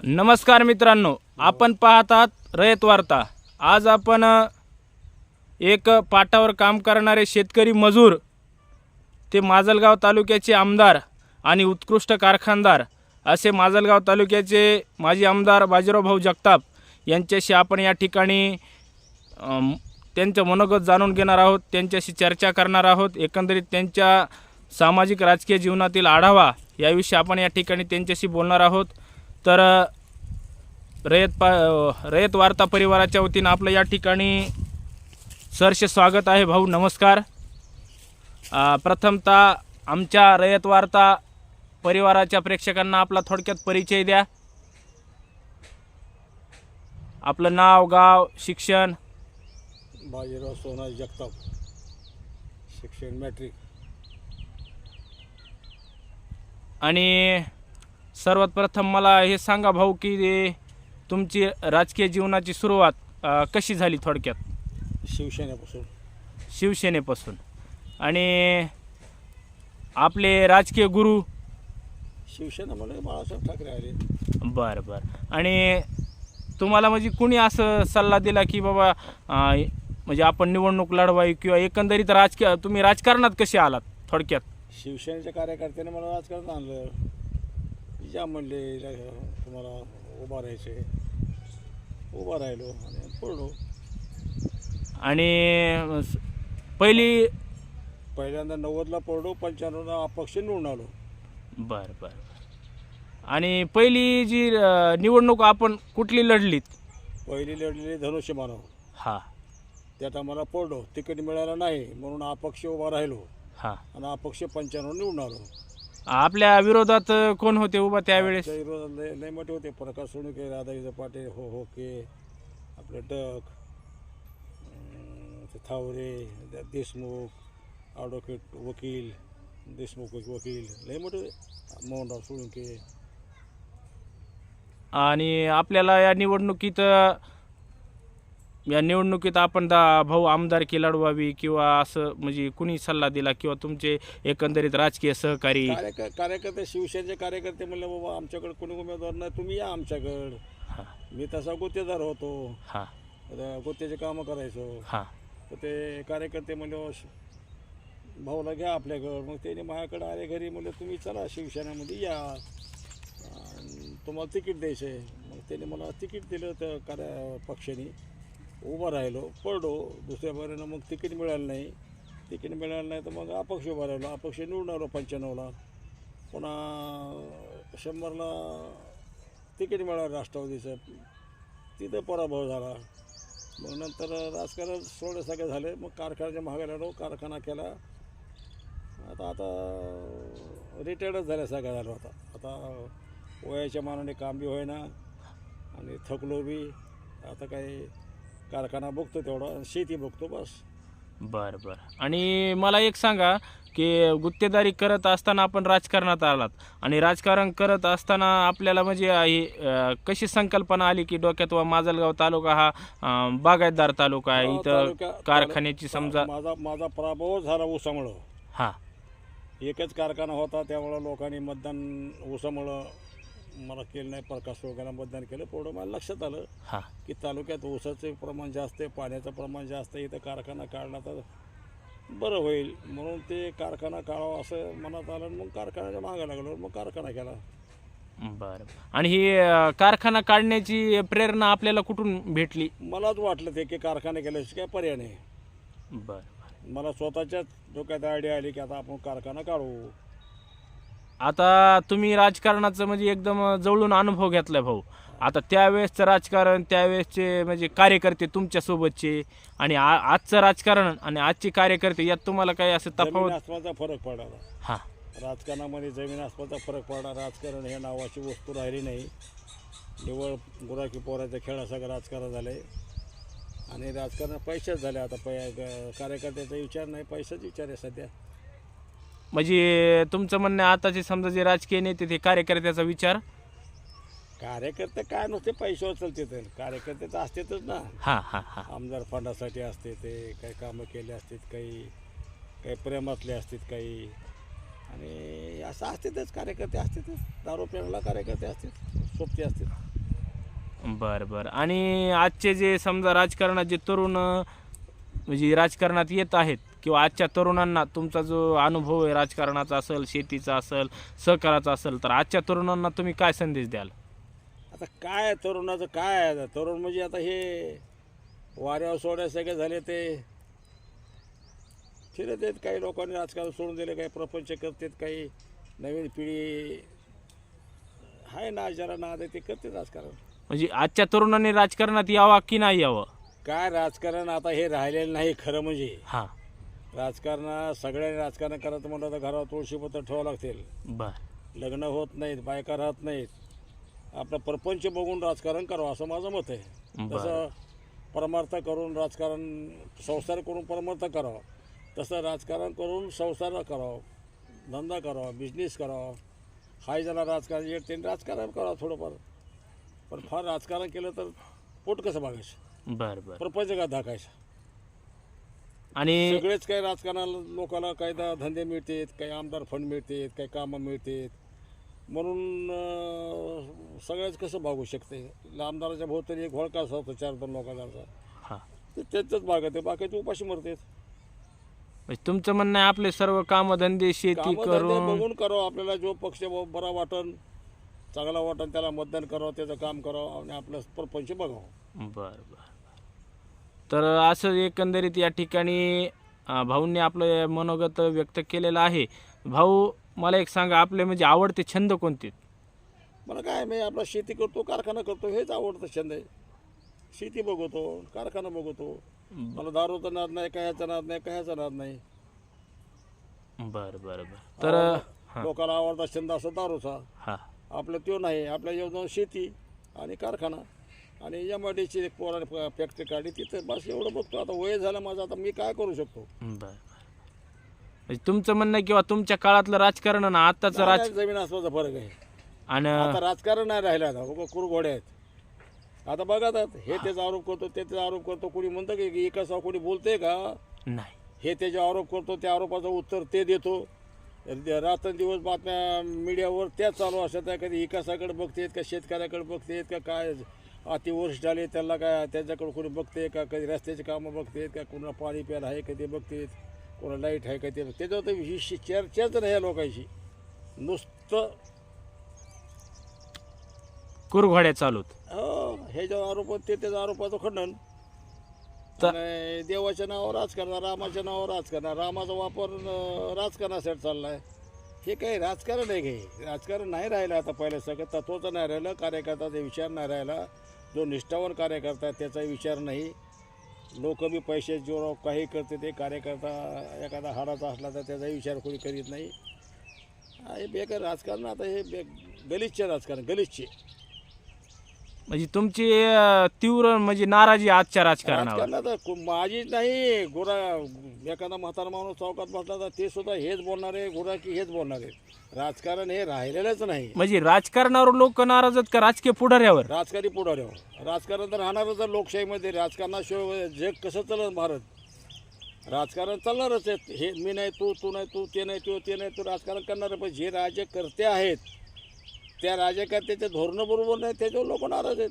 नमस्कार मित्रांनो आपण पाहतात रयत वार्ता. आज आपण एक पाटावर काम करणारे शेतकरी मजूर ते माजलगाव तालुक्याचे आमदार आणि उत्कृष्ट कारखानदार असे माजलगाव तालुक्याचे माजी आमदार बाजीराव भाऊ जगताप यांच्याशी आपण या ठिकाणी त्यांचं मनोगत जाणून घेणार आहोत त्यांच्याशी चर्चा करणार आहोत एकंदरीत त्यांच्या सामाजिक राजकीय जीवनातील आढावा याविषयी आपण या ठिकाणी त्यांच्याशी बोलणार आहोत. तर रयत पा रयत वार्ता परिवाराच्या वतीनं आपलं या ठिकाणी सरसे स्वागत आहे भाऊ नमस्कार. प्रथमतः आमच्या रयत वार्ता परिवाराच्या प्रेक्षकांना आपला थोडक्यात परिचय द्या. आपलं नाव गाव शिक्षण. बाजीराव सोना जगताप. शिक्षण मॅट्रिक. आणि सर्वात प्रथम मला हे सांगा भाऊ की तुमची राजकीय जीवनाची सुरुवात अ, कशी झाली थोडक्यात? शिवसेनेपासून. शिवसेनेपासून. आणि आपले राजकीय गुरु? शिवसेनेमध्ये बाळासाहेब ठाकरे आले. बरं बरं. आणि तुम्हाला म्हणजे कुणी असं सल्ला दिला की बाबा अं, म्हणजे आपण निवडणूक लढवावी किंवा एकंदरीत राजकीय तुम्ही राजकारणात कसे आलात थोडक्यात? शिवसेनेच्या कार्यकर्त्याने मला राजकारण आणलं. या म्हणले तुम्हाला उभा राहायचे उभा राहिलो आणि पडलो. आणि स- पहिली पहिल्यांदा नव्वदला पडलो पंच्याण्णवला अपक्ष निवडून आलो. बरं बरं. आणि पहिली जी अं, निवडणूक आपण कुठली लढलीत? पहिली लढलेली धनुष्य मानव. हां. त्यात आम्हाला पडलो तिकीट मिळालं नाही म्हणून अपक्ष उभा राहिलो. हां. आणि अपक्ष पंच्याण्णव निवडून आलो. आपल्या विरोधात कोण होते उभा त्यावेळेस लय लय मोठे होते प्रकाश सोनुके राधाईचं पाटील हो हो के आपलं डक अं, ते थावरे देशमुख ॲडव्होकेट वकील देशमुख वकील लय मोठे होते. मोहनराव सोळुंके आणि आपल्याला या निवडणुकीत अ, या निवडणुकीत आपण दा भाऊ आमदारकी लढवावी किंवा असं म्हणजे कुणी सल्ला दिला किंवा तुमचे एकंदरीत राजकीय सहकारी? कार्यक कार्यकर्ते शिवसेनेचे कार्यकर्ते म्हणले बाबा आमच्याकडे कोणी उमेदवार नाही तुम्ही या आमच्याकडं. मी तसा गुत्तेदार होतो. हां. आता गुत्तेचे कामं करायचो. हां. तर ते कार्यकर्ते म्हणले "ओ, श- भाऊला घ्या आपल्याकडं. मग त्याने माझ्याकडे आले घरी म्हणले तुम्ही चला शिवसेनेमध्ये या. तुम्हाला तिकीट द्यायचं आहे मग त्याने मला तिकीट दिलं त्या कार्य पक्षाने. उभं राहिलो पडलो दुसऱ्या बऱ्यानं मग तिकीट मिळालं नाही. तिकीट मिळालं नाही तर मग अपक्ष उभा राहिलो. अपक्ष निवडून आलो हो पंच्याण्णवला. पुन्हा शंभरला तिकीट मिळालं राष्ट्रवादीचं. तिथं पराभव झाला. मग नंतर राजकारण सोडे सगळे झाले. मग कारखान्याच्या मागे लागलो कारखाना केला. आता आता रिटायर्डच झाल्या सगळ्या झालो आता. आता वयाच्या मानाने काम बी होईना आणि थकलो बी. आता काही कारखाना बघतो तेवढा शेती बघतो बस. बरं बरं. आणि मला एक सांगा की गुत्तेदारी करत असताना आपण राजकारणात आलात आणि राजकारण करत असताना आपल्याला म्हणजे ही, अ, कशी संकल्पना आली की डोक्यात वा माजलगाव तालुका हा अ, बागायतदार तालुका आहे इथं कारखान्याची समजा माझा माझा पराभव झाला ऊसामुळं हां. एकच कारखाना होता त्यामुळं लोकांनी मतदान ऊसामुळं मला केलं नाही प्रकाश वगैरे मतदान केलं पुढं मला लक्षात आलं हां. की तालुक्यात ऊसाचे प्रमाण जास्त आहे पाण्याचं प्रमाण जास्त आहे इथं कारखाना काढला तर बरं होईल. म्हणून ते कारखाना काढावा असं मनात आलं मग कारखान्याच्या मागे लागलो मग कारखाना केला. बरं. आणि ही अ, कारखाना काढण्याची प्रेरणा आपल्याला कुठून भेटली? मलाच वाटलं ते की कारखाना केल्याशिवाय काय पर्याय नाही. बरं मला स्वतःच्याच डोक्यात आयडिया आली की आता आपण कारखाना काढू. आता तुम्ही राजकारणाचं म्हणजे एकदम जवळून अनुभव घेतलाय भाऊ. आता त्यावेळेसचं राजकारण त्यावेळेसचे म्हणजे कार्यकर्ते तुमच्यासोबतचे आणि आजचं राजकारण आणि आजचे कार्यकर्ते यात तुम्हाला काही असं तफावत? फरक पडला हां. राजकारणामध्ये जमीन आसमानचा फरक पडला राजकारण हे नावाची वस्तू राहिली नाही. निवळ गुराकी पोराच्या खेळासारखं राजकारण झालं आहे आणि राजकारण पैसेच झाले आता. पै कार्यकर्त्याचा विचार नाही पैसाच विचार आहे सध्या. म्हणजे तुमचं म्हणणं आताचे समजा जे राजकीय नेते ते कार्यकर्त्याचा विचार? कार्यकर्ते काय नसते पैशावर चालते तर. कार्यकर्ते तर असतेच ना. हां हां हां. आमदार फंडासाठी असते ते काही कामं केले असतात काही काही प्रेमातले असतात काही. आणि असं असतातच कार्यकर्ते असतातच. दारू पिण्याला कार्यकर्ते असतात सोबती असतात. बरं बरं. आणि आजचे जे समजा राजकारणात जे तरुण म्हणजे राजकारणात येत आहेत किंवा आजच्या तरुणांना तुमचा जो अनुभव आहे राजकारणाचा असेल शेतीचा असेल सहकाराचा असेल तर आजच्या तरुणांना तुम्ही काय संदेश द्याल? आता काय तरुणाचं? काय आहे आता? तरुण म्हणजे आता हे वाऱ्यावर सोड्या सगळे झाले ते. फिरत आहेत काही लोकांनी राजकारण सोडून दिले काही प्रपंच करतात काही नवीन पिढी आहे ना नाद आहे ते करते राजकारण. म्हणजे आजच्या तरुणांनी राजकारणात यावा की नाही यावं? काय राजकारण आता हे राहिलेलं नाही खरं म्हणजे. हां. राजकारण सगळ्यांनी राजकारण करायचं म्हटलं तर घरावर तुळशीपत्र ठेवावं लागतील. बर. लग्न होत नाहीत बायका राहत नाहीत. आपला प्रपंच बघून राजकारण करावं असं माझं मत आहे. बरं. तसं परमार्थ करून राजकारण संसार करून परमार्थ करावं. तसं राजकारण करून संसार करावं धंदा करावा बिझनेस करावा. हाय ज्याला राजकारण येत त्यांनी राजकारण करावं थोडंफार. पण फार राजकारण केलं तर पोट कसं बघायचं बर बर. प्रपंच का दाखायचं आणि सगळेच काही राजकारणाला लोकांना काही दा- धंदे मिळतात काही आमदार फंड मिळतात काही कामं मिळतात. म्हणून अं, सगळ्याच कसं भागू शकते? आमदाराच्या भोवताली एक घोळका असा होतो चार दोन लोकांचा. हां. ते त्यांचंच भागत आहे बाकीचे उपाशी मरतात. म्हणजे तुमचं म्हणणं आहे आपले सर्व कामधंदे शेती कामं धंदे करून बघून करावं आपल्याला जो पक्ष ब- बरा वाटन चांगला वाटन त्याला मतदान करावं त्याचं काम करावं आणि आपलं प्रपंच बघावं. बर बर. तर असं एकंदरीत या ठिकाणी भाऊंनी आपलं मनोगत व्यक्त केलेलं आहे. भाऊ मला एक सांगा आपले म्हणजे आवडते छंद कोणते? मला काय मी आपला शेती करतो कारखाना करतो हेच आवडतं छंद आहे. शेती बघतो कारखाना बघतो. मला दारूचा नाद नाही कह्याचा नाद नाही कह्याचा नाद नाही. बर बर बर. तर लोकांना आवडता छंद असतो दारूचा. हां. आपलं तो नाही आपल्या येऊन शेती आणि कारखाना. आणि एम आय डीची एक पोराने फॅक्टरी काढली तिथं बस एवढं बघतो. आता वय झालं माझं आता मी काय करू शकतो? बर म्हणजे तुमचं म्हणणं किंवा तुमच्या काळातलं राजकारण आणि आत्ताचं राज जमीन आसमाचा फरक आहे. आणि आता राजकारण नाही राहिलं आता उगा कुरघोडे आहेत. आता बघा आता हे त्याचा आरोप करतो ते त्याचा आरोप करतो कोणी म्हणतं की एकाच कोणी बोलतंय का? नाही. हे त्याचे आरोप करतो त्या आरोपाचं उत्तर ते देतो. रात्रंदिवस बातम्या मीडियावर त्याच चालू असतात कधी विकासाकडे बघतेत का शेतकऱ्याकडे बघतेत का काय अतिवर्ष झाले त्याला काय त्याच्याकडे कोणी बघते का? कधी रस्त्याची कामं बघतेत का? कोणाला पाणी प्यायला आहे का ते बघतेत कोणाला लाइट आहे का ते त्याच्यावर तर विशेष चर्चाच नाही या लोकांची नुसतं कुरघोड्या चालूत हो हे जो आरोप ते त्याच्या आरोपाचं खंडन. तर- आणि देवाच्या नावावर राजकारण रामाच्या नावावर राजकारण. रामाचा वापर अं, राजकारणासाठी चाललाय. हे काही राजकारण आहे काही राजकारण नाही राहिलं आता पहिलं सगळं तत्वाचं नाही राहिलं कार्यकर्त्याचा विचार नाही राहिला. जो निष्ठावान कार्यकर्ता आहे त्याचा विचार नाही. लोक बी पैसे जो काही करते ते कार्यकर्ता एखादा हाडाचा असला तर त्याचाही विचार कोणी करीत नाही. हे बेकार राजकारण आता हे बे गलिच्छ राजकारण गलिच्छ. म्हणजे तुमची अं, तीव्र म्हणजे नाराजी आजच्या राजकारणावर. राजकारणात कु- माझीच नाही. गुरा एखादा म्हातारा माणूस चौकात बसला तर ते सुद्धा हेच बोलणार आहे गुरा की हेच बोलणार आहे. राजकारण हे राहिलेलंच नाही. म्हणजे राजकारणावर लोक नाराज आहेत का राजकीय पुढाऱ्यावर? राजकारणी पुढाऱ्यावर. राजकारण तर राहणारच आहे लोकशाहीमध्ये. राजकारणाशिवाय जग कसं चालत भारत? राजकारण चालणारच आहे. हे मी नाही तू तू नाही तू ते नाही तू ते नाही तू राजकारण करणार. आहे पण जे राज्यकर्ते आहेत त्या राज्यकर्त्याचे धोरणं बरोबर नाही त्याच्यावर लोक नाराज आहेत.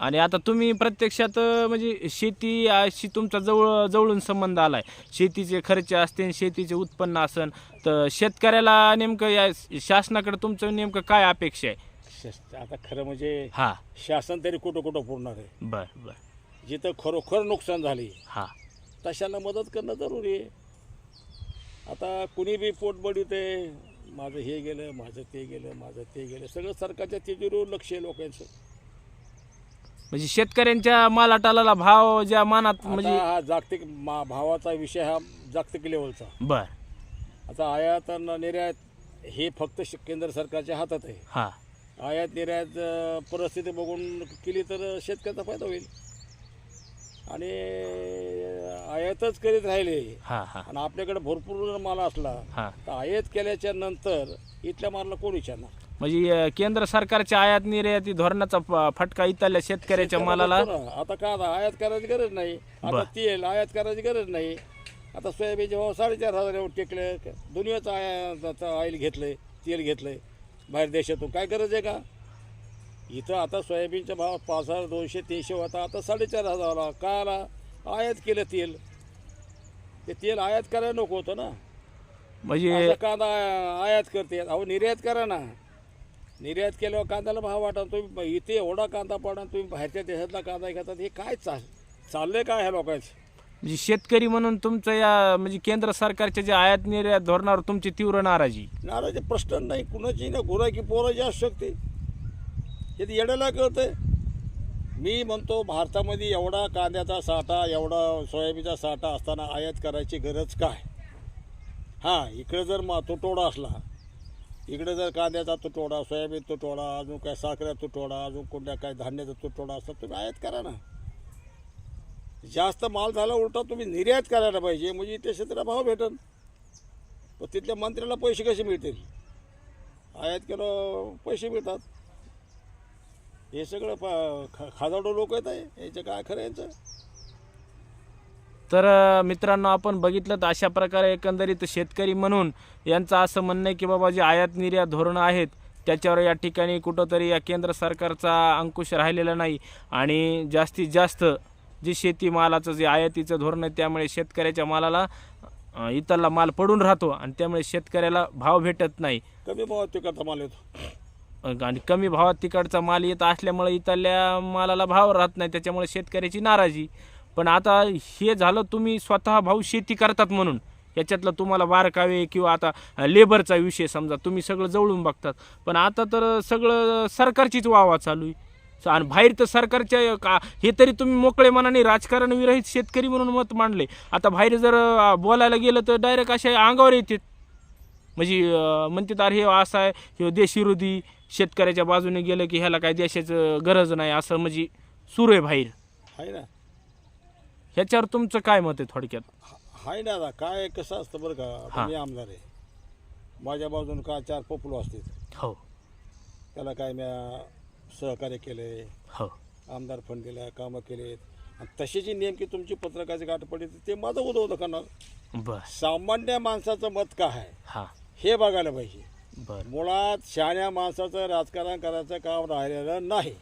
आणि आता तुम्ही प्रत्यक्षात अं, म्हणजे शेती अशी तुमचा जवळ जवळून संबंध आलाय. शेतीचे खर्च असतील शेतीचे उत्पन्न असन तर शेतकऱ्याला नेमकं या शासनाकडे तुमचं नेमकं काय अपेक्षा आहे? शस- आता खरं म्हणजे हा. शासन तरी कुठं कुठं पुरणार आहे? बर बर. जिथं खरोखर नुकसान झाली हा. तशांना मदत करणं जरुरी आहे. आता कुणी बी पोट बडिते माझं हे गेलं माझं ते गेलं माझं ते गेलं. सगळं सरकारच्या तिजोरीवर लक्ष आहे लोकांचं. म्हणजे शेतकऱ्यांच्या मालाटाला भाव ज्या मानात म्हणजे हा जागतिक मा भावाचा विषय हा जागतिक लेवलचा. बर. आता आयात आणि निर्यात हे फक्त श- केंद्र सरकारच्या हातात आहे. हा. आयात निर्यात अं, परिस्थिती बघून केली तर शेतकऱ्याचा फायदा होईल. आणि आयातच करीत राहिले. हा हा. आणि आपल्याकडे भरपूर माल असला हा. तर आयात केल्याच्यानंतर इथल्या मालाला कोण विचारणार? म्हणजे अं, केंद्र सरकारच्या आयात निर्याती धोरणाचा फ- फटका इथल्या शेतकऱ्याच्या मालाला? ना, आता काय आता आयात करायची गरज नाही? आता. तेल आयात करायची गरज नाही. आता सोयाबीनचे भाव साडेचार हजार एवढे टेकले. दुनियाचं आयात ऑइल घेतलंय तेल घेतलंय. बाहेर देशातून काय गरज आहे का? इथं आता सोयाबीनचा भाव पाच हजार दोनशे तीनशे होता. आता साडेचार हजारला काय आला? आयात केलं तेल. ते तेल आयात करायला नको होतं ना. म्हणजे आता कांदा आयात करते. अहो निर्यात करा ना. निर्यात केल्यावर कांद्याला भाव वाटा. तुम्ही इथे एवढा कांदा पडा तुम्ही बाहेरच्या देशातला कांदा घेतात. हे काय चाल चाललंय काय ह्या लोकांचं? म्हणजे शेतकरी म्हणून तुमचं या म्हणजे केंद्र सरकारच्या जे आयात निर्यात धोरणावर तुमची तीव्र नाराजी. नाराचे प्रश्न नाही. कुणाची ना गुराकी पोराची असू शकते. हे तर येण्याला कळतंय. मी म्हणतो भारतामध्ये एवढा कांद्याचा साठा एवढा सोयाबीनचा साठा असताना आयात करायची गरज काय? हां इकडे जर मा तुटवडा असला इकडे जर कांद्याचा तुटवडा सोयाबीन तुटवडा अजून काय साखऱ्या तुटवडा अजून कोणत्या काय धान्याचा तुटवडा असला तुम्ही आयात करा ना. जास्त माल झाला उलटा तुम्ही निर्यात करायला पाहिजे म्हणजे त्या क्षेत्राला भाव भेटन. पण तिथल्या मंत्र्याला पैसे कसे मिळतील? आयात केलं पैसे मिळतात. हे सगळं पा खा खादाडू लोक आहेत आहे. याचं काय खरं यांचं? तर अ, मित्रांनो आपण बघितलं तर अशा प्रकारे एकंदरीत शेतकरी म्हणून यांचं असं म्हणणं आहे की बाबा जे आयात निर्यात धोरणं आहेत त्याच्यावर या ठिकाणी कुठंतरी या केंद्र सरकारचा अंकुश राहिलेला नाही. आणि जास्तीत जास्त जे शेतीमालाचं जे आयातीचं धोरण आहे त्यामुळे शेतकऱ्याच्या मालाला अ, इतरला माल पडून राहतो आणि त्यामुळे शेतकऱ्याला भाव भेटत नाही. कमी भावात ते करता माल येतो. आणि कमी भावात तिकडचा माल येत असल्यामुळे इथल्या मालाला भाव राहत नाही त्याच्यामुळे शेतकऱ्याची नाराजी. पण आता हे झालं तुम्ही स्वतः भाऊ शेती करतात म्हणून. याच्यातलं तुम्हाला बारकावे किंवा आता लेबरचा विषय समजा तुम्ही सगळं जवळून बघतात. पण आता तर सगळं सरकारचीच वावा चालू आहे. आणि बाहेर तर सरकारच्या का हे तरी तुम्ही मोकळे मनाने राजकारण विरहित शेतकरी म्हणून मत मांडले. आता बाहेर जर बोलायला गेलं तर डायरेक्ट अशा अंगावर येतात. म्हणजे अं, म्हणतात अरे हे असं आहे हे देशविरोधी शेतकऱ्याच्या बाजूने गेलं की ह्याला काय देशाचं गरज नाही असं म्हणजे सुरू आहे बाहेर. आहे ना. ह्याच्यावर तुमचं काय मत आहे थोडक्यात? हा- आहे ना आता. काय कसं असतं बरं का? आता. मी आमदार आहे. माझ्या बाजून काय चार पपुलो असतात हो. त्याला काय मी सहकार्य केलं हो. आमदार फंड दिला कामं केलेत. आणि तशी जी नेमकी तुमची पत्रकाची गाठ पडली ते माझं उदवतं करणार. बस. सामान्य माणसाचं मत काय आहे? हां. हे बघायला पाहिजे. बरं. मुळात शहाण्या माणसाचं राजकारण करायचं काम राहिलेलं नाही.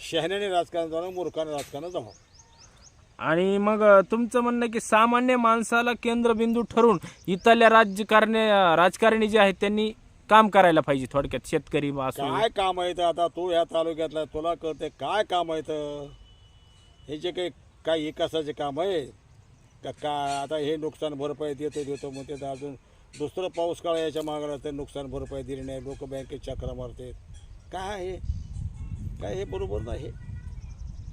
शहाण्याने राजकारण जाणं मूर्खाने राजकारण जावं आणि मग अं, तुमचं म्हणणं की सामान्य माणसाला केंद्रबिंदू ठरवून इथल्या राजकारणी राजकारणी जे आहेत त्यांनी काम करायला पाहिजे थोडक्यात शेतकरी असो काय काम आहे इथं? आता तू या तालुक्यातला तुला कळते काय काम आहे इथं? हे जे काही काय विकासाचे काम आहे का काय आता हे नुकसान भरपाई देतो देतो मग ते अजून दुसरं पाऊस काळ याच्या मागं तर नुकसान भरपाई दिली नाही लोक बँकेत चक्रा मारतात काय आहे? काय हे बरोबर नाही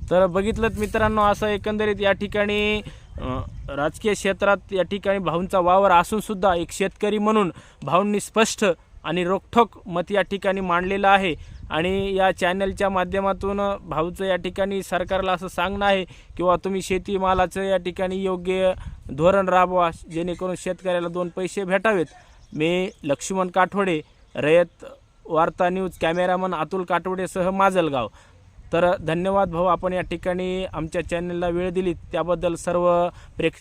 तर बघितलं मित्रांनो असं एकंदरीत या ठिकाणी राजकीय क्षेत्रात या ठिकाणी भाऊंचा वावर असून सुद्धा एक शेतकरी म्हणून भाऊंनी स्पष्ट आणि रोखठोक मत या ठिकाणी मांडलेलं आहे. आणि या चॅनलच्या माध्यमातून भाऊचं या ठिकाणी सरकारला असं सांगणं आहे किंवा तुम्ही शेतीमालाचं या ठिकाणी योग्य धोरण राबवा जेणेकरून शेतकऱ्याला दोन पैसे भेटावेत. मी लक्ष्मण काठोडे रयत वार्ता न्यूज कॅमेरामन अतुल काठोडेसह माजलगाव. तर धन्यवाद भाऊ आपण या ठिकाणी आमच्या चॅनलला वेळ दिली त्याबद्दल सर्व प्रेक्ष